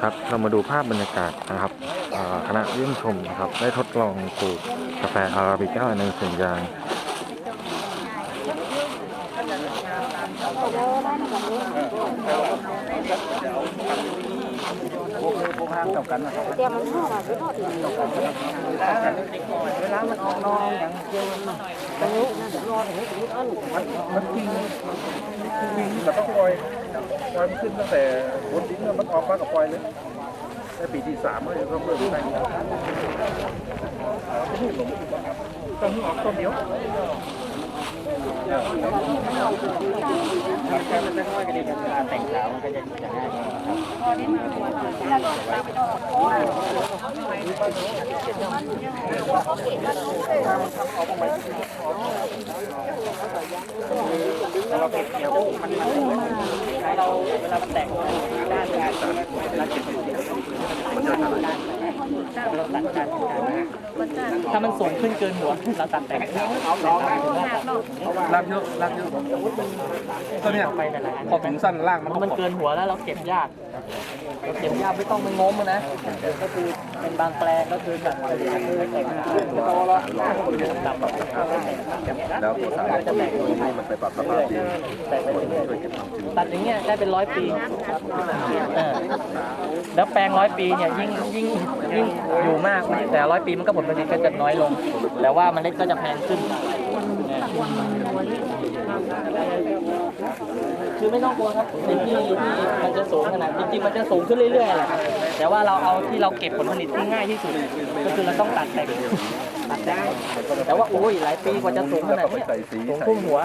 ครับเรามาดูภาพบรรยากาศนะครับคณะเยี่ยมชมนะครับ ได้ทดลองปลูกกาแฟอาราบิก้าในสวนยางเตรียมมันห่อมาไปทอดอีกเวลามันออกนองอย่างเดียวมันตรงนี้น่าจะรอถึงถึงอันมันมันจริงจริง แต่ต้องปล่อยปล่อยมันขึ้นตั้งแต่บนดินมันออกมากับปล่อยเลยในปีที่สามก็จะต้องเริ่มได้ต้องหลงต้องออกต้นเดียวแต่งขาวมันก็จะจะง่ายเราเก็บเกี่ยวมันมันเราเวลามันแตกด้านงานเราเก็บเราตัดการถ้ามันสูงขึ้นเกินหัวเราตัดแต่งเอาลอง ลากเยอะลากเยอะตัวเนี้ยไปแต่ละพอถึงสั้นล่างมันมันเกินหัวแล้วเราเก็บยากเราเก็บยากไม่ต้องไปงมมันนะก็คือเป็นบางแปลงก็คือแบบไม่แต่งโตแล้วดำแล้วตัวสารจะแตกให้มันไปปรับสภาพดินแต่ไปเรื่อยตัดอย่างเงี้ยได้เป็นร้อยปีเออแล้วแปลงร้อยปีเนี่ยยิ่งยิ่งยิ่งอยู่มากแต่ร้อยปีมันก็ผลผลิตก็จะน้อยลง แต่ว่ามันเล็ดก็จะแพงขึ้นเนี่ย คือไม่ต้องกลัวครับในที่ที่มันจะสูงขนาดจริงๆมันจะสูงขึ้นเรื่อยๆแหละครับแต่ว่าเราเอาที่เราเก็บผลผลิตที่ง่ายที่สุดก็คือเราต้องตัดแต่งตัดแต่งแต่ว่าโอ้ยหลายปีกว่าจะสูงขนาดเนี้ยสูงทุ่มหัว